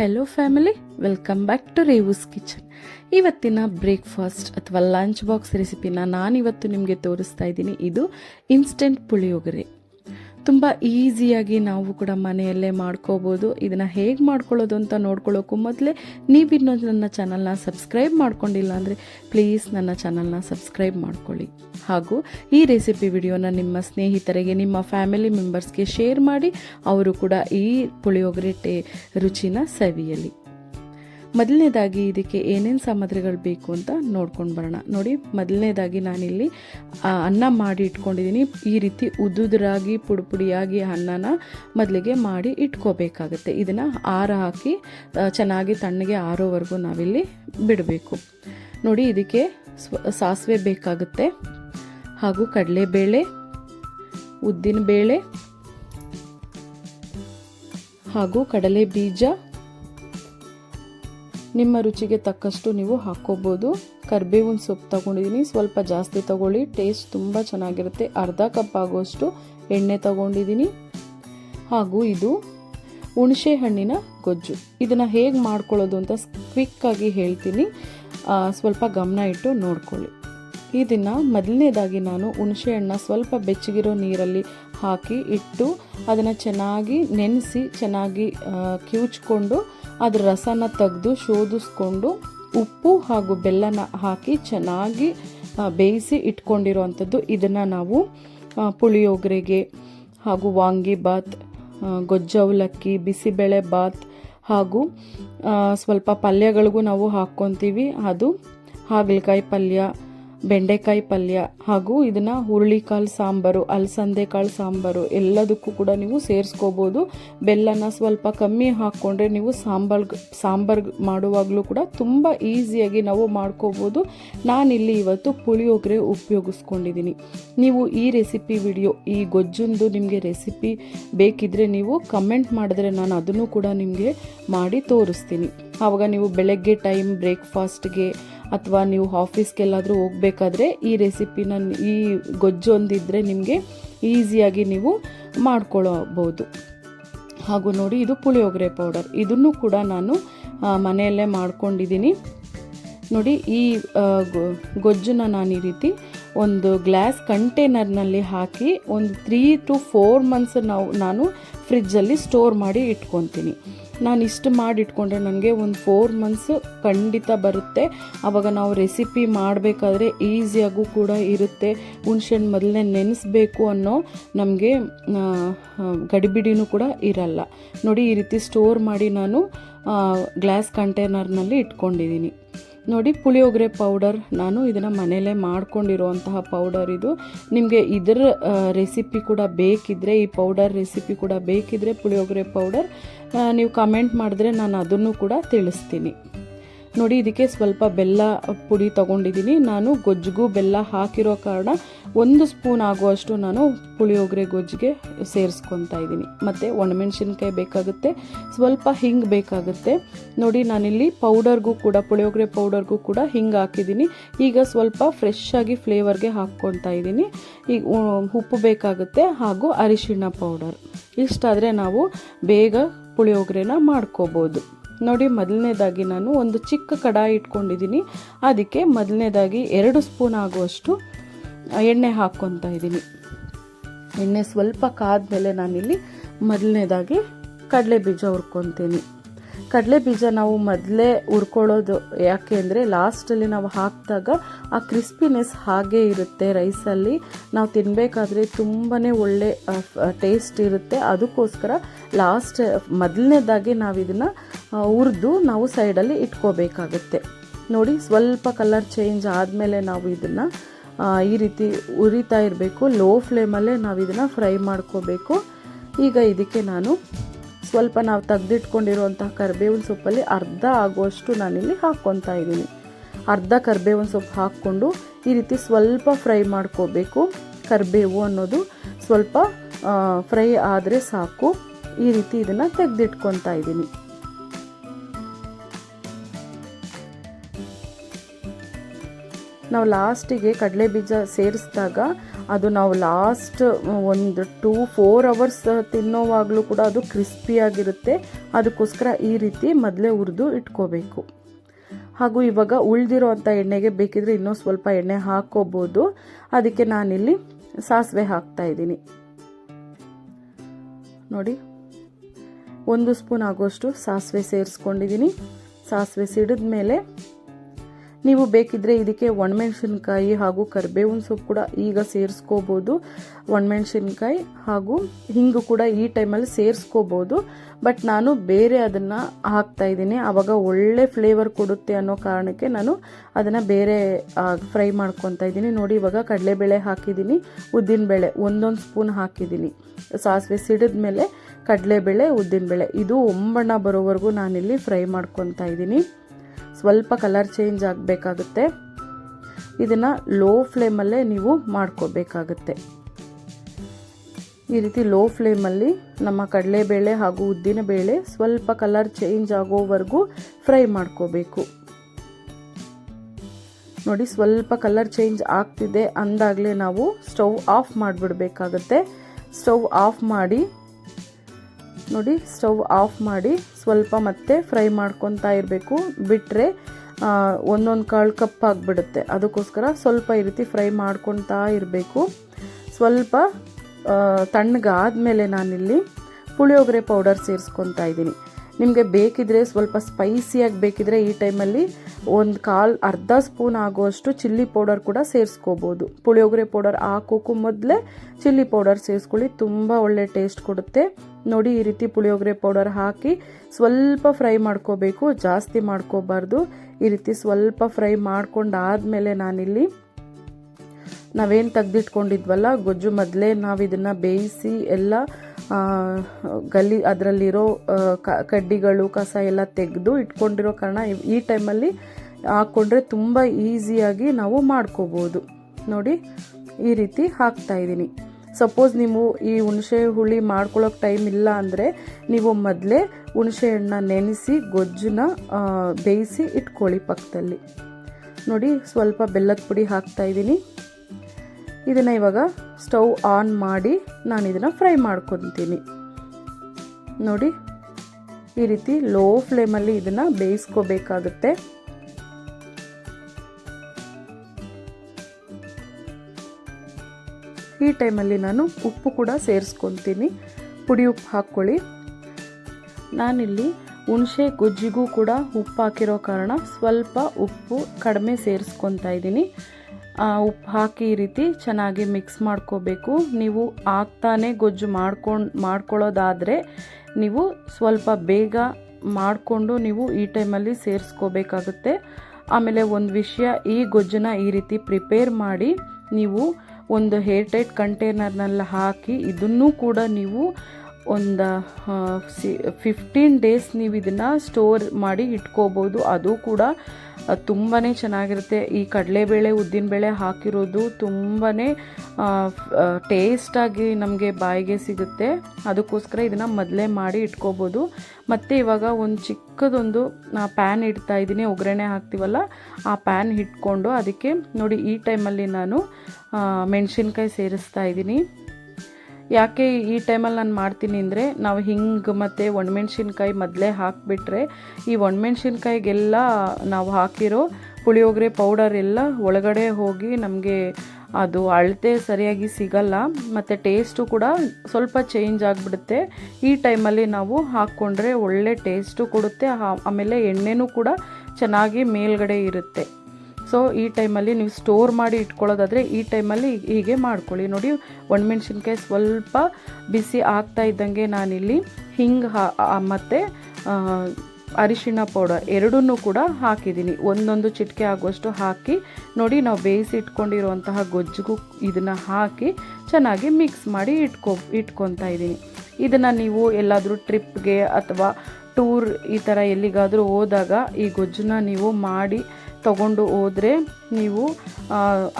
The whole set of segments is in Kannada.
Hello family welcome back to Revu's kitchen ಇವತ್ತಿನ ಬ್ರೇಕ್ಫಾಸ್ಟ್ ಅಥವಾ ಲಂಚ್ ಬಾಕ್ಸ್ ರೆಸಿಪಿನ ನಾನಿವತ್ತು ನಿಮಗೆ ತೋರಿಸ್ತಾ ಇದ್ದೀನಿ. ಇದು ಇನ್ಸ್ಟೆಂಟ್ ಪುಳಿಯೋಗರೆ. ತುಂಬ ಈಸಿಯಾಗಿ ನಾವು ಕೂಡ ಮನೆಯಲ್ಲೇ ಮಾಡ್ಕೋಬೋದು. ಇದನ್ನು ಹೇಗೆ ಮಾಡ್ಕೊಳ್ಳೋದು ಅಂತ ನೋಡ್ಕೊಳ್ಳೋಕ್ಕೂ ಮೊದಲೇ ನೀವಿನ್ನೂ ನನ್ನ ಚಾನಲ್ನ ಸಬ್ಸ್ಕ್ರೈಬ್ ಮಾಡ್ಕೊಂಡಿಲ್ಲ ಅಂದರೆ ಪ್ಲೀಸ್ ನನ್ನ ಚಾನಲ್ನ ಸಬ್ಸ್ಕ್ರೈಬ್ ಮಾಡ್ಕೊಳ್ಳಿ. ಹಾಗೂ ಈ ರೆಸಿಪಿ ವಿಡಿಯೋನ ನಿಮ್ಮ ಸ್ನೇಹಿತರಿಗೆ, ನಿಮ್ಮ ಫ್ಯಾಮಿಲಿ ಮೆಂಬರ್ಸ್ಗೆ ಶೇರ್ ಮಾಡಿ, ಅವರು ಕೂಡ ಈ ಪುಳಿಯೋಗರೆ ಟೇ ರುಚಿನ ಸವಿಯಲಿ. ಮೊದಲನೇದಾಗಿ ಇದಕ್ಕೆ ಏನೇನು ಸಾಮಗ್ರಿಗಳು ಬೇಕು ಅಂತ ನೋಡ್ಕೊಂಡು ಬರೋಣ. ನೋಡಿ, ಮೊದಲನೇದಾಗಿ ನಾನಿಲ್ಲಿ ಅನ್ನ ಮಾಡಿ ಇಟ್ಕೊಂಡಿದ್ದೀನಿ. ಈ ರೀತಿ ಉದ್ದುದ್ರಾಗಿ ಪುಡಿ ಪುಡಿಯಾಗಿ ಅನ್ನನ ಮೊದಲಿಗೆ ಮಾಡಿ ಇಟ್ಕೋಬೇಕಾಗುತ್ತೆ. ಇದನ್ನು ಆರ ಹಾಕಿ ಚೆನ್ನಾಗಿ ತಣ್ಣಗೆ ಆರೋವರೆಗೂ ನಾವಿಲ್ಲಿ ಬಿಡಬೇಕು. ನೋಡಿ, ಇದಕ್ಕೆ ಸ್ವ, ಸಾಸಿವೆ ಬೇಕಾಗುತ್ತೆ. ಹಾಗೂ ಕಡಲೆಬೇಳೆ ಉದ್ದಿನ ಬೇಳೆ ಹಾಗೂ ಕಡಲೆ ಬೀಜ ನಿಮ್ಮ ರುಚಿಗೆ ತಕ್ಕಷ್ಟು ನೀವು ಹಾಕ್ಕೋಬೋದು. ಕರ್ಬೇವಿನ ಸೊಪ್ಪು ತಗೊಂಡಿದ್ದೀನಿ. ಸ್ವಲ್ಪ ಜಾಸ್ತಿ ತಗೊಳ್ಳಿ. ಟೇಸ್ಟ್ ತುಂಬ ಚೆನ್ನಾಗಿರುತ್ತೆ. ಅರ್ಧ ಕಪ್ ಆಗೋಷ್ಟು ಎಣ್ಣೆ ತಗೊಂಡಿದ್ದೀನಿ. ಹಾಗೂ ಇದು ಹುಣಸೆ ಹಣ್ಣಿನ ಗೊಜ್ಜು. ಇದನ್ನು ಹೇಗೆ ಮಾಡ್ಕೊಳ್ಳೋದು ಅಂತ ಕ್ವಿಕ್ಕಾಗಿ ಹೇಳ್ತೀನಿ. ಸ್ವಲ್ಪ ಗಮನ ಇಟ್ಟು ನೋಡ್ಕೊಳ್ಳಿ. ಇದನ್ನು ಮೊದಲನೇದಾಗಿ ನಾನು ಹುಣಸೆ ಹಣ್ಣು ಸ್ವಲ್ಪ ಬೆಚ್ಚಗಿರೋ ನೀರಲ್ಲಿ ಹಾಕಿ ಇಟ್ಟು ಅದನ್ನು ಚೆನ್ನಾಗಿ ನೆನೆಸಿ, ಚೆನ್ನಾಗಿ ಕಿವುಚ್ಕೊಂಡು ಅದ್ರ ರಸನ ತೆಗೆದು ಶೋಧಿಸ್ಕೊಂಡು ಉಪ್ಪು ಹಾಗೂ ಬೆಲ್ಲನ ಹಾಕಿ ಚೆನ್ನಾಗಿ ಬೇಯಿಸಿ ಇಟ್ಕೊಂಡಿರೋವಂಥದ್ದು. ಇದನ್ನು ನಾವು ಪುಳಿಯೋಗರೆಗೆ ಹಾಗೂ ವಾಂಗಿಬಾತ್ ಅವಲಕ್ಕಿ ಬಿಸಿಬೇಳೆ ಬಾತ್ ಹಾಗೂ ಸ್ವಲ್ಪ ಪಲ್ಯಗಳಿಗೂ ನಾವು ಹಾಕ್ಕೊತೀವಿ. ಅದು ಹಾಗಲಕಾಯಿ ಪಲ್ಯ ಬೆಂಡೆಕಾಯಿ ಪಲ್ಯ ಹಾಗೂ ಇದನ್ನು ಹುರುಳಿಕಾಳು ಸಾಂಬಾರು ಅಲಸಂದೆ ಕಾಳು ಸಾಂಬಾರು ಎಲ್ಲದಕ್ಕೂ ಕೂಡ ನೀವು ಸೇರಿಸ್ಕೋಬೋದು. ಬೆಲ್ಲನ ಸ್ವಲ್ಪ ಕಮ್ಮಿ ಹಾಕ್ಕೊಂಡ್ರೆ ನೀವು ಸಾಂಬಾರ್ ಸಾಂಬಾರ್ ಮಾಡುವಾಗಲೂ ಕೂಡ ತುಂಬ ಈಸಿಯಾಗಿ ನಾವು ಮಾಡ್ಕೋಬೋದು. ನಾನಿಲ್ಲಿ ಇವತ್ತು ಪುಳಿಯೋಗರೆ ಉಪಯೋಗಿಸ್ಕೊಂಡಿದ್ದೀನಿ ನೀವು ಈ ರೆಸಿಪಿ ವಿಡಿಯೋ, ಈ ಗೊಜ್ಜೊಂದು ನಿಮಗೆ ರೆಸಿಪಿ ಬೇಕಿದ್ರೆ ನೀವು ಕಮೆಂಟ್ ಮಾಡಿದ್ರೆ ನಾನು ಅದನ್ನು ಕೂಡ ನಿಮಗೆ ಮಾಡಿ ತೋರಿಸ್ತೀನಿ. ಆವಾಗ ನೀವು ಬೆಳಗ್ಗೆ ಟೈಮ್ ಬ್ರೇಕ್ಫಾಸ್ಟ್ಗೆ ಅಥವಾ ನೀವು ಆಫೀಸ್ಗೆಲ್ಲಾದರೂ ಹೋಗಬೇಕಾದ್ರೆ ಈ ರೆಸಿಪಿನ ಈ ಗೊಜ್ಜು ಒಂದಿದ್ದರೆ ನಿಮಗೆ ಈಸಿಯಾಗಿ ನೀವು ಮಾಡ್ಕೊಳ್ಳಬಹುದು ಹಾಗೂ ನೋಡಿ ಇದು ಪುಳಿಯೋಗರೆ ಪೌಡರ್ ಇದನ್ನು ಕೂಡ ನಾನು ಮನೆಯಲ್ಲೇ ಮಾಡ್ಕೊಂಡಿದ್ದೀನಿ. ನೋಡಿ ಈ ಗೊಜ್ಜನ್ನು ನಾನು ಈ ರೀತಿ ಒಂದು ಗ್ಲಾಸ್ ಕಂಟೈನರ್ನಲ್ಲಿ ಹಾಕಿ ಒಂದು ತ್ರೀ ಟು ಫೋರ್ ಮಂತ್ಸ್ ನಾವು, ನಾನು ಫ್ರಿಜ್ಜಲ್ಲಿ ಸ್ಟೋರ್ ಮಾಡಿ ಇಟ್ಕೊತೀನಿ. ನಾನು ಇಷ್ಟು ಮಾಡಿಟ್ಕೊಂಡ್ರೆ ನನಗೆ ಒಂದು ಫೋರ್ ಮಂತ್ಸ್ ಖಂಡಿತ ಬರುತ್ತೆ. ಆವಾಗ ನಾವು ರೆಸಿಪಿ ಮಾಡಬೇಕಾದ್ರೆ ಈಸಿಯಾಗೂ ಕೂಡ ಇರುತ್ತೆ. ಹುಣ್ಸೆಹಣ್ಣು ಮೊದಲನೇ ನೆನೆಸ್ಬೇಕು ಅನ್ನೋ ನಮಗೆ ಗಡಿಬಿಡಿನೂ ಕೂಡ ಇರಲ್ಲ. ನೋಡಿ ಈ ರೀತಿ ಸ್ಟೋರ್ ಮಾಡಿ ನಾನು ಗ್ಲಾಸ್ ಕಂಟೈನರ್ನಲ್ಲಿ ಇಟ್ಕೊಂಡಿದ್ದೀನಿ. ನೋಡಿ, ಪುಳಿಯೋಗರೆ ಪೌಡರ್ ನಾನು ಇದನ್ನು ಮನೆಯಲ್ಲೇ ಮಾಡ್ಕೊಂಡಿರುವಂತಹ ಪೌಡರ್ ಇದು. ನಿಮಗೆ ಇದರ ರೆಸಿಪಿ ಕೂಡ ಬೇಕಿದ್ದರೆ ಈ ಪೌಡರ್ ರೆಸಿಪಿ ಕೂಡ ಬೇಕಿದ್ದರೆ ಪುಳಿಯೋಗರೆ ಪೌಡರ್ ನೀವು ಕಮೆಂಟ್ ಮಾಡಿದ್ರೆ ನಾನು ಅದನ್ನು ಕೂಡ ತಿಳಿಸ್ತೀನಿ. ನೋಡಿ, ಇದಕ್ಕೆ ಸ್ವಲ್ಪ ಬೆಲ್ಲ ಪುಡಿ ತಗೊಂಡಿದ್ದೀನಿ. ನಾನು ಗೊಜ್ಜಿಗೂ ಬೆಲ್ಲ ಹಾಕಿರೋ ಕಾರಣ ಒಂದು ಸ್ಪೂನ್ ಆಗುವಷ್ಟು ನಾನು ಪುಳಿಯೋಗರೆ ಗೊಜ್ಜಿಗೆ ಸೇರಿಸ್ಕೊತಾ ಇದ್ದೀನಿ. ಮತ್ತು ಒಣಮೆಣಸಿನ್ಕಾಯಿ ಬೇಕಾಗುತ್ತೆ, ಸ್ವಲ್ಪ ಹಿಂಗೆ ಬೇಕಾಗುತ್ತೆ. ನೋಡಿ, ನಾನಿಲ್ಲಿ ಪೌಡರ್ಗೂ ಕೂಡ, ಪುಳಿಯೋಗರೆ ಪೌಡರ್ಗೂ ಕೂಡ ಹಿಂಗೆ ಹಾಕಿದ್ದೀನಿ. ಈಗ ಸ್ವಲ್ಪ ಫ್ರೆಶ್ ಆಗಿ ಫ್ಲೇವರ್ಗೆ ಹಾಕ್ಕೊತಾ ಇದ್ದೀನಿ. ಈಗ ಉಪ್ಪು ಬೇಕಾಗುತ್ತೆ ಹಾಗೂ ಅರಿಶಿಣ ಪೌಡರ್. ಇಷ್ಟಾದರೆ ನಾವು ಬೇಗ ಪುಳಿಯೋಗರೆನ ಮಾಡ್ಕೋಬೋದು. ನೋಡಿ ಮೊದಲನೇದಾಗಿ ನಾನು ಒಂದು ಚಿಕ್ಕ ಕಡಾಯಿ ಇಟ್ಕೊಂಡಿದ್ದೀನಿ. ಅದಕ್ಕೆ ಮೊದಲನೇದಾಗಿ ಎರಡು ಸ್ಪೂನ್ ಆಗುವಷ್ಟು ಎಣ್ಣೆ ಹಾಕ್ಕೊತಾ ಇದ್ದೀನಿ. ಎಣ್ಣೆ ಸ್ವಲ್ಪ ಕಾದ್ಮೇಲೆ ನಾನಿಲ್ಲಿ ಮೊದಲನೇದಾಗಿ ಕಡಲೆ ಬೀಜ ಹುರ್ಕೊತೀನಿ. ಕಡಲೆ ಬೀಜ ನಾವು ಮೊದಲೇ ಹುರ್ಕೊಳ್ಳೋದು ಯಾಕೆ ಅಂದರೆ ಲಾಸ್ಟಲ್ಲಿ ನಾವು ಹಾಕಿದಾಗ ಆ ಕ್ರಿಸ್ಪಿನೆಸ್ ಹಾಗೇ ಇರುತ್ತೆ ರೈಸಲ್ಲಿ. ನಾವು ತಿನ್ನಬೇಕಾದ್ರೆ ತುಂಬಾ ಒಳ್ಳೆ ಟೇಸ್ಟ್ ಇರುತ್ತೆ. ಅದಕ್ಕೋಸ್ಕರ ಲಾಸ್ಟ್, ಮೊದಲನೇದಾಗಿ ನಾವು ಇದನ್ನು ಹುರಿದು ನಾವು ಸೈಡಲ್ಲಿ ಇಟ್ಕೋಬೇಕಾಗುತ್ತೆ. ನೋಡಿ, ಸ್ವಲ್ಪ ಕಲರ್ ಚೇಂಜ್ ಆದಮೇಲೆ ನಾವು ಇದನ್ನು ಈ ರೀತಿ ಉರಿತಾ ಇರಬೇಕು. ಲೋ ಫ್ಲೇಮಲ್ಲೇ ನಾವು ಇದನ್ನು ಫ್ರೈ ಮಾಡ್ಕೋಬೇಕು. ಈಗ ಇದಕ್ಕೆ ನಾನು ಸ್ವಲ್ಪ ನಾವು ತೆಗೆದಿಟ್ಕೊಂಡಿರುವಂತಹ ಕರಿಬೇವಿನ ಸೊಪ್ಪಲ್ಲಿ ಅರ್ಧ ಆಗುವಷ್ಟು ನಾನಿಲ್ಲಿ ಹಾಕ್ಕೊತಾ ಇದ್ದೀನಿ. ಅರ್ಧ ಕರಿಬೇವಿನ ಸೊಪ್ಪು ಹಾಕ್ಕೊಂಡು ಈ ರೀತಿ ಸ್ವಲ್ಪ ಫ್ರೈ ಮಾಡ್ಕೋಬೇಕು. ಕರಿಬೇವು ಅನ್ನೋದು ಸ್ವಲ್ಪ ಫ್ರೈ ಆದರೆ ಸಾಕು. ಈ ರೀತಿ ಇದನ್ನು ತೆಗೆದಿಟ್ಕೊತಾ ಇದ್ದೀನಿ. ನಾವು ಲಾಸ್ಟಿಗೆ ಕಡಲೆ ಬೀಜ ಸೇರಿಸಿದಾಗ ಅದು ನಾವು ಲಾಸ್ಟ್ ಒಂದು ಟೂ ಫೋರ್ ಅವರ್ಸ್ ತಿನ್ನೋವಾಗಲೂ ಕೂಡ ಅದು ಕ್ರಿಸ್ಪಿಯಾಗಿರುತ್ತೆ ಅದಕ್ಕೋಸ್ಕರ ಈ ರೀತಿ ಮೊದಲೇ ಹುರಿದು ಇಟ್ಕೋಬೇಕು. ಹಾಗೂ ಇವಾಗ ಉಳಿದಿರೋ ಅಂಥ ಎಣ್ಣೆಗೆ ಬೇಕಿದ್ರೆ ಇನ್ನೂ ಸ್ವಲ್ಪ ಎಣ್ಣೆ ಹಾಕ್ಕೋಬೋದು. ಅದಕ್ಕೆ ನಾನಿಲ್ಲಿ ಸಾಸಿವೆ ಹಾಕ್ತಾ ಇದ್ದೀನಿ. ನೋಡಿ, ಒಂದು ಸ್ಪೂನ್ ಆಗೋಷ್ಟು ಸಾಸಿವೆ ಸೇರಿಸ್ಕೊಂಡಿದ್ದೀನಿ. ಸಾಸಿವೆ ಸಿಡಿದ ಮೇಲೆ ನೀವು ಬೇಕಿದ್ರೆ ಇದಕ್ಕೆ ಒಣಮೆಣಸಿನ್ಕಾಯಿ ಹಾಗೂ ಕರಿಬೇವಿನ ಸೊಪ್ಪು ಕೂಡ ಈಗ ಸೇರಿಸ್ಕೋಬೋದು. ಒಣಮೆಣಸಿನ್ಕಾಯಿ ಹಾಗೂ ಹಿಂಗು ಕೂಡ ಈ ಟೈಮಲ್ಲಿ ಸೇರಿಸ್ಕೋಬೋದು. ಬಟ್ ನಾನು ಬೇರೆ ಅದನ್ನು ಹಾಕ್ತಾ ಇದ್ದೀನಿ. ಆವಾಗ ಒಳ್ಳೆ ಫ್ಲೇವರ್ ಕೊಡುತ್ತೆ ಅನ್ನೋ ಕಾರಣಕ್ಕೆ ನಾನು ಅದನ್ನು ಬೇರೆ ಫ್ರೈ ಮಾಡ್ಕೊತಾ ಇದ್ದೀನಿ. ನೋಡಿ, ಇವಾಗ ಕಡಲೆಬೇಳೆ ಹಾಕಿದ್ದೀನಿ. ಉದ್ದಿನಬೇಳೆ ಒಂದೊಂದು ಸ್ಪೂನ್ ಹಾಕಿದ್ದೀನಿ. ಸಾಸಿವೆ ಸಿಡಿದ ಮೇಲೆ ಕಡಲೆಬೇಳೆ, ಉದ್ದಿನಬೇಳೆ. ಇದು ಒಂಬಣ್ಣ ಬರೋವರೆಗೂ ನಾನಿಲ್ಲಿ ಫ್ರೈ ಮಾಡ್ಕೊತಾ ಇದ್ದೀನಿ. ಸ್ವಲ್ಪ ಕಲರ್ ಚೇಂಜ್ ಆಗಬೇಕಾಗುತ್ತೆ. ಇದನ್ನು ಲೋ ಫ್ಲೇಮಲ್ಲೇ ನೀವು ಮಾಡ್ಕೋಬೇಕಾಗುತ್ತೆ. ಈ ರೀತಿ ಲೋ ಫ್ಲೇಮಲ್ಲಿ ನಮ್ಮ ಕಡಲೆಬೇಳೆ ಹಾಗೂ ಉದ್ದಿನ ಬೇಳೆ ಸ್ವಲ್ಪ ಕಲರ್ ಚೇಂಜ್ ಆಗೋವರೆಗೂ ಫ್ರೈ ಮಾಡ್ಕೋಬೇಕು. ನೋಡಿ ಸ್ವಲ್ಪ ಕಲರ್ ಚೇಂಜ್ ಆಗ್ತಿದೆ ಅಂದಾಗಲೇ ನಾವು ಸ್ಟವ್ ಆಫ್ ಮಾಡಿಬಿಡ್ಬೇಕಾಗತ್ತೆ. ಸ್ಟವ್ ಆಫ್ ಮಾಡಿ ನೋಡಿ, ಸ್ಟವ್ ಆಫ್ ಮಾಡಿ ಸ್ವಲ್ಪ ಮತ್ತೆ ಫ್ರೈ ಮಾಡ್ಕೊತಾ ಇರಬೇಕು. ಬಿಟ್ಟರೆ ಒಂದೊಂದು ಕಾಳು ಕಪ್ಪಾಗಿಬಿಡುತ್ತೆ ಅದಕ್ಕೋಸ್ಕರ ಸ್ವಲ್ಪ ಈ ರೀತಿ ಫ್ರೈ ಮಾಡ್ಕೊತಾ ಇರಬೇಕು. ಸ್ವಲ್ಪ ತಣ್ಣಗಾದ ಮೇಲೆ ನಾನಿಲ್ಲಿ ಪುಳಿಯೋಗರೆ ಪೌಡರ್ ಸೇರಿಸ್ಕೊತಾ ಇದ್ದೀನಿ. ನಿಮಗೆ ಬೇಕಿದ್ರೆ ಸ್ವಲ್ಪ ಸ್ಪೈಸಿಯಾಗಿ ಬೇಕಿದ್ರೆ ಈ ಟೈಮಲ್ಲಿ ಒಂದು ಕಾಲು ಅರ್ಧ ಸ್ಪೂನ್ ಆಗುವಷ್ಟು ಚಿಲ್ಲಿ ಪೌಡರ್ ಕೂಡ ಸೇರಿಸ್ಕೋಬೋದು. ಪುಳಿಯೋಗರೆ ಪೌಡರ್ ಹಾಕೋಕ್ಕೂ ಮೊದಲೇ ಚಿಲ್ಲಿ ಪೌಡರ್ ಸೇರಿಸ್ಕೊಳ್ಳಿ, ತುಂಬ ಒಳ್ಳೆ ಟೇಸ್ಟ್ ಕೊಡುತ್ತೆ. ನೋಡಿ ಈ ರೀತಿ ಪುಳಿಯೋಗರೆ ಪೌಡರ್ ಹಾಕಿ ಸ್ವಲ್ಪ ಫ್ರೈ ಮಾಡ್ಕೋಬೇಕು, ಜಾಸ್ತಿ ಮಾಡ್ಕೋಬಾರ್ದು. ಈ ರೀತಿ ಸ್ವಲ್ಪ ಫ್ರೈ ಮಾಡ್ಕೊಂಡಾದಮೇಲೆ ನಾನಿಲ್ಲಿ ನಾವೇನು ತೆಗೆದಿಟ್ಕೊಂಡಿದ್ವಲ್ಲ, ಗೊಜ್ಜು ಮೊದಲೇ ನಾವು ಇದನ್ನು ಬೇಯಿಸಿ ಎಲ್ಲ ಗಲ್ಲಿ ಅದರಲ್ಲಿರೋ ಕಡ್ಡಿಗಳು, ಕಸ ಎಲ್ಲ ತೆಗೆದು ಇಟ್ಕೊಂಡಿರೋ ಕಾರಣ ಈ ಟೈಮಲ್ಲಿ ಹಾಕ್ಕೊಂಡ್ರೆ ತುಂಬ ಈಸಿಯಾಗಿ ನಾವು ಮಾಡ್ಕೋಬೋದು. ನೋಡಿ, ಈ ರೀತಿ ಹಾಕ್ತಾ ಇದ್ದೀನಿ. ಸಪೋಸ್ ನೀವು ಈ ಹುಣಸೆ ಹುಳಿ ಮಾಡ್ಕೊಳ್ಳೋಕೆ ಟೈಮ್ ಇಲ್ಲ ಅಂದರೆ ನೀವು ಮೊದಲೇ ಹುಣಸೆ ಹಣ್ಣನ್ನ ನೆನೆಸಿ, ಗೊಜ್ಜನ್ನ ಬೇಯಿಸಿ ಇಟ್ಕೊಳ್ಳಿ ಪಕ್ಕದಲ್ಲಿ. ನೋಡಿ, ಸ್ವಲ್ಪ ಬೆಲ್ಲದ ಪುಡಿ ಹಾಕ್ತಾ ಇದ್ದೀನಿ. ಇದನ್ನು ಇವಾಗ ಸ್ಟವ್ ಆನ್ ಮಾಡಿ ನಾನು ಇದನ್ನು ಫ್ರೈ ಮಾಡ್ಕೊತೀನಿ. ನೋಡಿ, ಈ ರೀತಿ ಲೋ ಫ್ಲೇಮಲ್ಲಿ ಇದನ್ನು ಬೇಯಿಸ್ಕೋಬೇಕಾಗುತ್ತೆ. ಈ ಟೈಮಲ್ಲಿ ನಾನು ಉಪ್ಪು ಕೂಡ ಸೇರಿಸ್ಕೊತೀನಿ. ಪುಡಿ ಉಪ್ಪು ಹಾಕ್ಕೊಳ್ಳಿ. ನಾನಿಲ್ಲಿ ಹುಣಸೆ ಗೊಜ್ಜಿಗೂ ಕೂಡ ಉಪ್ಪು ಹಾಕಿರೋ ಕಾರಣ ಸ್ವಲ್ಪ ಉಪ್ಪು ಕಡಿಮೆ ಸೇರಿಸ್ಕೊತಾ ಇದ್ದೀನಿ. ಉಪ್ಪು ಹಾಕಿ ಈ ರೀತಿ ಚೆನ್ನಾಗಿ ಮಿಕ್ಸ್ ಮಾಡ್ಕೋಬೇಕು. ನೀವು ಆಗ್ತಾನೆ ಗೊಜ್ಜು ಮಾಡ್ಕೊಂಡು, ಮಾಡ್ಕೊಳ್ಳೋದಾದರೆ ನೀವು ಸ್ವಲ್ಪ ಬೇಗ ಮಾಡಿಕೊಂಡು ನೀವು ಈ ಟೈಮಲ್ಲಿ ಸೇರಿಸ್ಕೋಬೇಕಾಗುತ್ತೆ. ಆಮೇಲೆ ಒಂದು ವಿಷಯ, ಈ ಗೊಜ್ಜನ್ನ ಈ ರೀತಿ ಪ್ರಿಪೇರ್ ಮಾಡಿ ನೀವು ಒಂದು ಹೇರ್ ಟೈಟ್ ಕಂಟೈನರ್ನಲ್ಲಿ ಹಾಕಿ ಇದನ್ನು ಕೂಡ ನೀವು ಒಂದು ಫಿಫ್ಟೀನ್ ಡೇಸ್ ನೀವು ಇದನ್ನು ಸ್ಟೋರ್ ಮಾಡಿ ಇಟ್ಕೋಬೋದು. ಅದು ಕೂಡ ತುಂಬಾ ಚೆನ್ನಾಗಿರುತ್ತೆ. ಈ ಕಡಲೆಬೇಳೆ ಉದ್ದಿನಬೇಳೆ ಹಾಕಿರೋದು ತುಂಬಾ ಟೇಸ್ಟಾಗಿ ನಮಗೆ ಬಾಯಿಗೆ ಸಿಗುತ್ತೆ. ಅದಕ್ಕೋಸ್ಕರ ಇದನ್ನು ಮೊದಲೇ ಮಾಡಿ ಇಟ್ಕೋಬೋದು. ಮತ್ತು ಇವಾಗ ಒಂದು ಚಿಕ್ಕದೊಂದು ಪ್ಯಾನ್ ಇಡ್ತಾ ಇದ್ದೀನಿ, ಒಗ್ಗರಣೆ ಹಾಕ್ತೀವಲ್ಲ, ಆ ಪ್ಯಾನ್ ಇಟ್ಕೊಂಡು ಅದಕ್ಕೆ ನೋಡಿ ಈ ಟೈಮಲ್ಲಿ ನಾನು ಮೆಣಸಿನ್ಕಾಯಿ ಸೇರಿಸ್ತಾ ಇದ್ದೀನಿ. ಯಾಕೆ ಈ ಟೈಮಲ್ಲಿ ನಾನು ಮಾಡ್ತೀನಿ ಅಂದರೆ ನಾವು ಹಿಂಗೆ ಮತ್ತು ಒಣಮೆಣ್ಸಿನ್ಕಾಯಿ ಮೊದಲೇ ಹಾಕಿಬಿಟ್ರೆ ಈ ಒಣಮೆಣ್ಸಿನ್ಕಾಯಿಗೆಲ್ಲ ನಾವು ಹಾಕಿರೋ ಪುಳಿಯೋಗರೆ ಪೌಡರ್ ಎಲ್ಲ ಒಳಗಡೆ ಹೋಗಿ ನಮಗೆ ಅದು ಅಳತೆ ಸರಿಯಾಗಿ ಸಿಗಲ್ಲ ಮತ್ತು ಟೇಸ್ಟು ಕೂಡ ಸ್ವಲ್ಪ ಚೇಂಜ್ ಆಗಿಬಿಡುತ್ತೆ. ಈ ಟೈಮಲ್ಲಿ ನಾವು ಹಾಕ್ಕೊಂಡ್ರೆ ಒಳ್ಳೆ ಟೇಸ್ಟು ಕೊಡುತ್ತೆ. ಆಮೇಲೆ ಎಣ್ಣೆನೂ ಕೂಡ ಚೆನ್ನಾಗಿ ಮೇಲ್ಗಡೆ ಇರುತ್ತೆ. ಸೊ ಈ ಟೈಮಲ್ಲಿ ನೀವು ಸ್ಟೋರ್ ಮಾಡಿ ಇಟ್ಕೊಳ್ಳೋದಾದರೆ ಈ ಟೈಮಲ್ಲಿ ಹೀಗೆ ಮಾಡ್ಕೊಳ್ಳಿ. ನೋಡಿ ಒಣಮೆಣ್ಸಿನ್ಕಾಯಿ ಸ್ವಲ್ಪ ಬಿಸಿ ಆಗ್ತಾ ಇದ್ದಂಗೆ ನಾನಿಲ್ಲಿ ಹಿಂಗೆ ಹಾ ಮತ್ತು ಅರಿಶಿಣ ಪೌಡರ್ ಎರಡನ್ನೂ ಕೂಡ ಹಾಕಿದ್ದೀನಿ. ಒಂದೊಂದು ಚಿಟಿಕೆ ಆಗುವಷ್ಟು ಹಾಕಿ, ನೋಡಿ, ನಾವು ಬೇಯಿಸಿ ಇಟ್ಕೊಂಡಿರುವಂತಹ ಗೊಜ್ಜಿಗೂ ಇದನ್ನು ಹಾಕಿ ಚೆನ್ನಾಗಿ ಮಿಕ್ಸ್ ಮಾಡಿ ಇಟ್ಕೊ ಇಟ್ಕೊತಾ ಇದ್ದೀನಿ. ಇದನ್ನು ನೀವು ಎಲ್ಲಾದರೂ ಟ್ರಿಪ್ಗೆ ಅಥವಾ ಟೂರ್ ಈ ಥರ ಎಲ್ಲಿಗಾದರೂ ಹೋದಾಗ ಈ ಗೊಜ್ಜನ್ನ ನೀವು ಮಾಡಿ ತಗೊಂಡು ಹೋದರೆ ನೀವು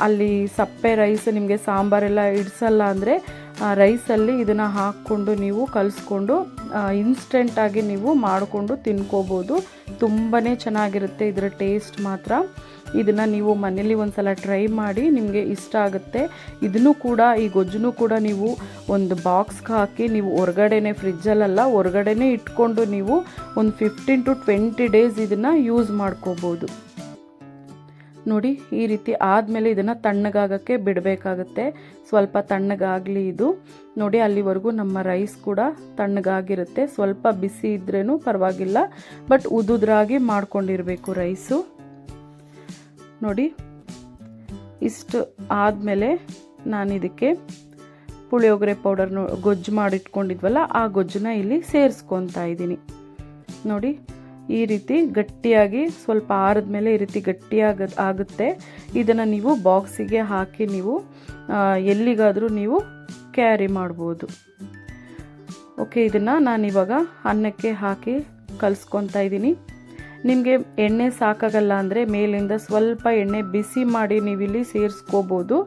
ಅಲ್ಲಿ ಸಪ್ಪೆ ರೈಸ್ ನಿಮಗೆ ಸಾಂಬಾರೆಲ್ಲ ಇಡಿಸಲ್ಲ ಅಂದರೆ ರೈಸಲ್ಲಿ ಇದನ್ನು ಹಾಕ್ಕೊಂಡು ನೀವು ಕಲಿಸ್ಕೊಂಡು ಇನ್ಸ್ಟೆಂಟಾಗಿ ನೀವು ಮಾಡಿಕೊಂಡು ತಿನ್ಕೋಬೋದು. ತುಂಬಾ ಚೆನ್ನಾಗಿರುತ್ತೆ ಇದರ ಟೇಸ್ಟ್ ಮಾತ್ರ. ಇದನ್ನು ನೀವು ಮನೇಲಿ ಒಂದು ಸಲ ಟ್ರೈ ಮಾಡಿ ನಿಮಗೆ ಇಷ್ಟ ಆಗುತ್ತೆ. ಇದನ್ನು ಕೂಡ, ಈ ಗೊಜ್ಜನ್ನು ಕೂಡ ನೀವು ಒಂದು ಬಾಕ್ಸ್ಗೆ ಹಾಕಿ ನೀವು ಹೊರಗಡೆನೆ ಫ್ರಿಜ್ಜಲ್ಲೆಲ್ಲ, ಹೊರಗಡೆನೇ ಇಟ್ಕೊಂಡು ನೀವು ಒಂದು ಫಿಫ್ಟೀನ್ ಟು ಟ್ವೆಂಟಿ ಡೇಸ್ ಇದನ್ನು ಯೂಸ್ ಮಾಡ್ಕೋಬೋದು. ನೋಡಿ, ಈ ರೀತಿ ಆದಮೇಲೆ ಇದನ್ನು ತಣ್ಣಗಾಗಕ್ಕೆ ಬಿಡಬೇಕಾಗತ್ತೆ. ಸ್ವಲ್ಪ ತಣ್ಣಗಾಗಲಿ ಇದು. ನೋಡಿ, ಅಲ್ಲಿವರೆಗೂ ನಮ್ಮ ರೈಸ್ ಕೂಡ ತಣ್ಣಗಾಗಿರುತ್ತೆ. ಸ್ವಲ್ಪ ಬಿಸಿ ಇದ್ರೇನು ಪರವಾಗಿಲ್ಲ ಬಟ್ ಉದುದ್ರಾಗಿ ಮಾಡ್ಕೊಂಡಿರಬೇಕು ರೈಸು ನೋಡಿ, ಇಷ್ಟು ಆದಮೇಲೆ ನಾನು ಇದಕ್ಕೆ ಪುಳಿಯೋಗರೆ ಪೌಡರ್ ಗೊಜ್ಜು ಮಾಡಿಟ್ಕೊಂಡಿದ್ವಲ್ಲ, ಆ ಗೊಜ್ಜನ್ನ ಇಲ್ಲಿ ಸೇರಿಸ್ಕೊತಾ ಇದ್ದೀನಿ. ನೋಡಿ ಈ ರೀತಿ ಗಟ್ಟಿಯಾಗಿ ಸ್ವಲ್ಪ ಆರಿದ ಮೇಲೆ ಈ ರೀತಿ ಗಟ್ಟಿಯಾಗ ಆಗುತ್ತೆ. ಇದನ್ನು ನೀವು ಬಾಕ್ಸಿಗೆ ಹಾಕಿ ನೀವು ಎಲ್ಲಿಗಾದರೂ ನೀವು ಕ್ಯಾರಿ ಮಾಡ್ಬೋದು. ಓಕೆ ಇದನ್ನು ನಾನಿವಾಗ ಅನ್ನಕ್ಕೆ ಹಾಕಿ ಕಲಿಸ್ಕೊತಾ ಇದ್ದೀನಿ. ನಿಮಗೆ ಎಣ್ಣೆ ಸಾಕಾಗಲ್ಲ ಅಂದರೆ ಮೇಲಿಂದ ಸ್ವಲ್ಪ ಎಣ್ಣೆ ಬಿಸಿ ಮಾಡಿ ನೀವಿಲ್ಲಿ ಸೇರಿಸ್ಕೋಬೋದು.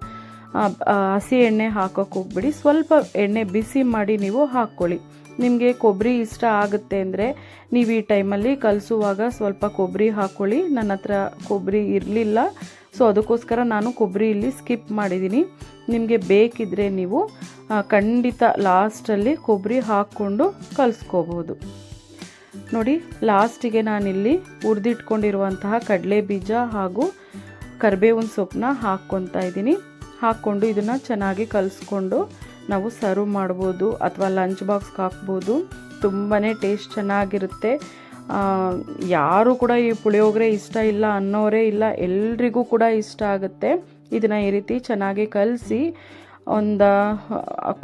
ಹಸಿ ಎಣ್ಣೆ ಹಾಕೋಕೆ ಹೋಗ್ಬಿಡಿ. ಸ್ವಲ್ಪ ಎಣ್ಣೆ ಬಿಸಿ ಮಾಡಿ ನೀವು ಹಾಕ್ಕೊಳ್ಳಿ. ನಿಮಗೆ ಕೊಬ್ಬರಿ ಇಷ್ಟ ಆಗುತ್ತೆ ಅಂದರೆ ನೀವು ಈ ಟೈಮಲ್ಲಿ ಕಲಿಸುವಾಗ ಸ್ವಲ್ಪ ಕೊಬ್ಬರಿ ಹಾಕ್ಕೊಳ್ಳಿ ನನ್ನ ಹತ್ರ ಕೊಬ್ಬರಿ ಇರಲಿಲ್ಲ. ಸೊ ಅದಕ್ಕೋಸ್ಕರ ನಾನು ಕೊಬ್ಬರಿ ಇಲ್ಲಿ ಸ್ಕಿಪ್ ಮಾಡಿದ್ದೀನಿ. ನಿಮಗೆ ಬೇಕಿದ್ದರೆ ನೀವು ಖಂಡಿತ ಲಾಸ್ಟಲ್ಲಿ ಕೊಬ್ಬರಿ ಹಾಕ್ಕೊಂಡು ಕಲಿಸ್ಕೋಬೋದು. ನೋಡಿ ಲಾಸ್ಟಿಗೆ ನಾನಿಲ್ಲಿ ಹುರಿದಿಟ್ಕೊಂಡಿರುವಂತಹ ಕಡಲೆ ಬೀಜ ಹಾಗೂ ಕರಿಬೇವಿನ ಸೊಪ್ಪನ್ನ ಹಾಕ್ಕೊತಾ ಇದ್ದೀನಿ. ಹಾಕ್ಕೊಂಡು ಇದನ್ನು ಚೆನ್ನಾಗಿ ಕಲಿಸ್ಕೊಂಡು ನಾವು ಸರ್ವ್ ಮಾಡ್ಬೋದು ಅಥವಾ ಲಂಚ್ ಬಾಕ್ಸ್ಗೆ ಹಾಕ್ಬೋದು. ತುಂಬಾ ಟೇಸ್ಟ್ ಚೆನ್ನಾಗಿರುತ್ತೆ. ಯಾರು ಕೂಡ ಈ ಪುಳಿಯೋಗರೆ ಇಷ್ಟ ಇಲ್ಲ ಅನ್ನೋರೇ ಇಲ್ಲ, ಎಲ್ರಿಗೂ ಕೂಡ ಇಷ್ಟ ಆಗುತ್ತೆ. ಇದನ್ನು ಈ ರೀತಿ ಚೆನ್ನಾಗಿ ಕಲಸಿ ಒಂದು,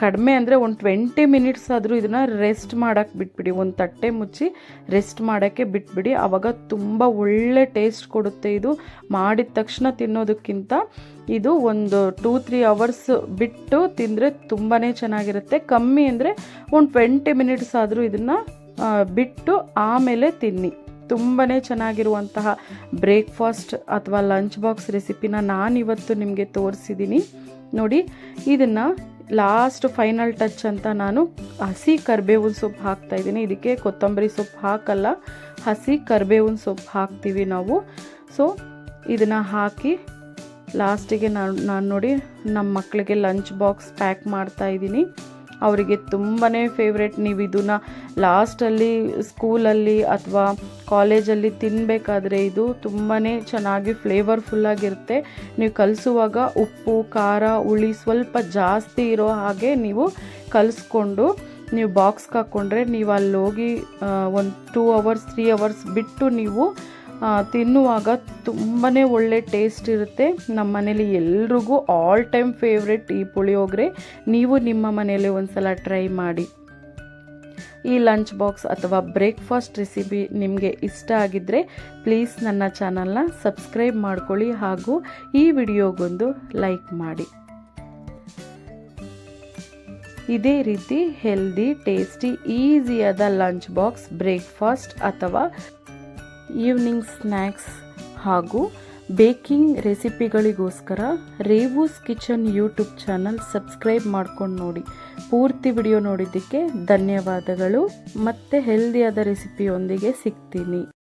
ಕಡಿಮೆ ಅಂದರೆ ಒಂದು ಟ್ವೆಂಟಿ ಮಿನಿಟ್ಸ್ ಆದರೂ ಇದನ್ನು ರೆಸ್ಟ್ ಮಾಡೋಕ್ಕೆ ಬಿಟ್ಬಿಡಿ. ಒಂದು ತಟ್ಟೆ ಮುಚ್ಚಿ ರೆಸ್ಟ್ ಮಾಡೋಕ್ಕೆ ಬಿಟ್ಬಿಡಿ. ಆವಾಗ ತುಂಬ ಒಳ್ಳೆ ಟೇಸ್ಟ್ ಕೊಡುತ್ತೆ ಇದು. ಮಾಡಿದ ತಕ್ಷಣ ತಿನ್ನೋದಕ್ಕಿಂತ ಇದು ಒಂದು ಟೂ ತ್ರೀ ಅವರ್ಸ್ ಬಿಟ್ಟು ತಿಂದರೆ ತುಂಬಾ ಚೆನ್ನಾಗಿರುತ್ತೆ. ಕಮ್ಮಿ ಅಂದರೆ ಒಂದು ಟ್ವೆಂಟಿ ಮಿನಿಟ್ಸ್ ಆದರೂ ಇದನ್ನು ಬಿಟ್ಟು ಆಮೇಲೆ ತಿನ್ನಿ. ತುಂಬಾ ಚೆನ್ನಾಗಿರುವಂತಹ ಬ್ರೇಕ್ಫಾಸ್ಟ್ ಅಥವಾ ಲಂಚ್ ಬಾಕ್ಸ್ ರೆಸಿಪಿನ ನಾನಿವತ್ತು ನಿಮಗೆ ತೋರಿಸಿದ್ದೀನಿ ನೋಡಿ, ಇದನ್ನು ಲಾಸ್ಟ್ ಫೈನಲ್ ಟಚ್ ಅಂತ ನಾನು ಹಸಿ ಕರ್ಬೇವಿನ ಸೊಪ್ಪು ಹಾಕ್ತಾ ಇದ್ದೀನಿ. ಇದಕ್ಕೆ ಕೊತ್ತಂಬರಿ ಸೊಪ್ಪು ಹಾಕಲ್ಲ, ಹಸಿ ಕರ್ಬೇವಿನ ಸೊಪ್ಪು ಹಾಕ್ತೀವಿ ನಾವು. ಸೊ ಇದನ್ನು ಹಾಕಿ ಲಾಸ್ಟಿಗೆ ನಾನು ನಾನು ನೋಡಿ ನಮ್ಮ ಮಕ್ಕಳಿಗೆ ಲಂಚ್ ಬಾಕ್ಸ್ ಪ್ಯಾಕ್ ಮಾಡ್ತಾ ಇದ್ದೀನಿ. ಅವರಿಗೆ ತುಂಬಾ ಫೇವ್ರೆಟ್ ನೀವು ಇದನ್ನು ಲಾಸ್ಟಲ್ಲಿ ಸ್ಕೂಲಲ್ಲಿ ಅಥವಾ ಕಾಲೇಜಲ್ಲಿ ತಿನ್ನಬೇಕಾದ್ರೆ ಇದು ತುಂಬಾ ಚೆನ್ನಾಗಿ ಫ್ಲೇವರ್ಫುಲ್ಲಾಗಿರುತ್ತೆ ನೀವು ಕಲಿಸುವಾಗ ಉಪ್ಪು, ಖಾರ, ಹುಳಿ ಸ್ವಲ್ಪ ಜಾಸ್ತಿ ಇರೋ ಹಾಗೆ ನೀವು ಕಲಿಸ್ಕೊಂಡು ನೀವು ಬಾಕ್ಸ್ಗೆ ಹಾಕ್ಕೊಂಡ್ರೆ ನೀವು ಅಲ್ಲಿ ಹೋಗಿ ಒಂದು ಟೂ ಅವರ್ಸ್ ತ್ರೀ ಅವರ್ಸ್ ಬಿಟ್ಟು ನೀವು ತಿನ್ನುವಾಗ ತುಂಬಾ ಒಳ್ಳೆ ಟೇಸ್ಟ್ ಇರುತ್ತೆ. ನಮ್ಮ ಮನೇಲಿ ಎಲ್ರಿಗೂ ಆಲ್ ಟೈಮ್ ಫೇವ್ರೆಟ್ ಈ ಪುಳಿಯೋಗರೆ. ನೀವು ನಿಮ್ಮ ಮನೆಯಲ್ಲಿ ಒಂದು ಸಲ ಟ್ರೈ ಮಾಡಿ. ಈ ಲಂಚ್ ಬಾಕ್ಸ್ ಅಥವಾ ಬ್ರೇಕ್ಫಾಸ್ಟ್ ರೆಸಿಪಿ ನಿಮಗೆ ಇಷ್ಟ ಆಗಿದ್ದರೆ ಪ್ಲೀಸ್ ನನ್ನ ಚಾನಲ್ನ ಸಬ್ಸ್ಕ್ರೈಬ್ ಮಾಡ್ಕೊಳ್ಳಿ ಹಾಗೂ ಈ ವಿಡಿಯೋಗೊಂದು ಲೈಕ್ ಮಾಡಿ. ಇದೇ ರೀತಿ ಹೆಲ್ದಿ ಟೇಸ್ಟಿ ಈಸಿಯಾದ ಲಂಚ್ ಬಾಕ್ಸ್ ಬ್ರೇಕ್ಫಾಸ್ಟ್ ಅಥವಾ ಈವ್ನಿಂಗ್ ಸ್ನ್ಯಾಕ್ಸ್ ಹಾಗೂ baking ರೆಸಿಪಿಗಳಿಗೋಸ್ಕರ Revu's kitchen YouTube channel subscribe ಮಾಡ್ಕೊಂಡು ನೋಡಿ. ಪೂರ್ತಿ ವಿಡಿಯೋ ನೋಡಿದ್ದಕ್ಕೆ ಧನ್ಯವಾದಗಳು. ಮತ್ತೆ ಹೆಲ್ದಿಯಾದ ರೆಸಿಪಿಯೊಂದಿಗೆ ಸಿಗ್ತೀನಿ.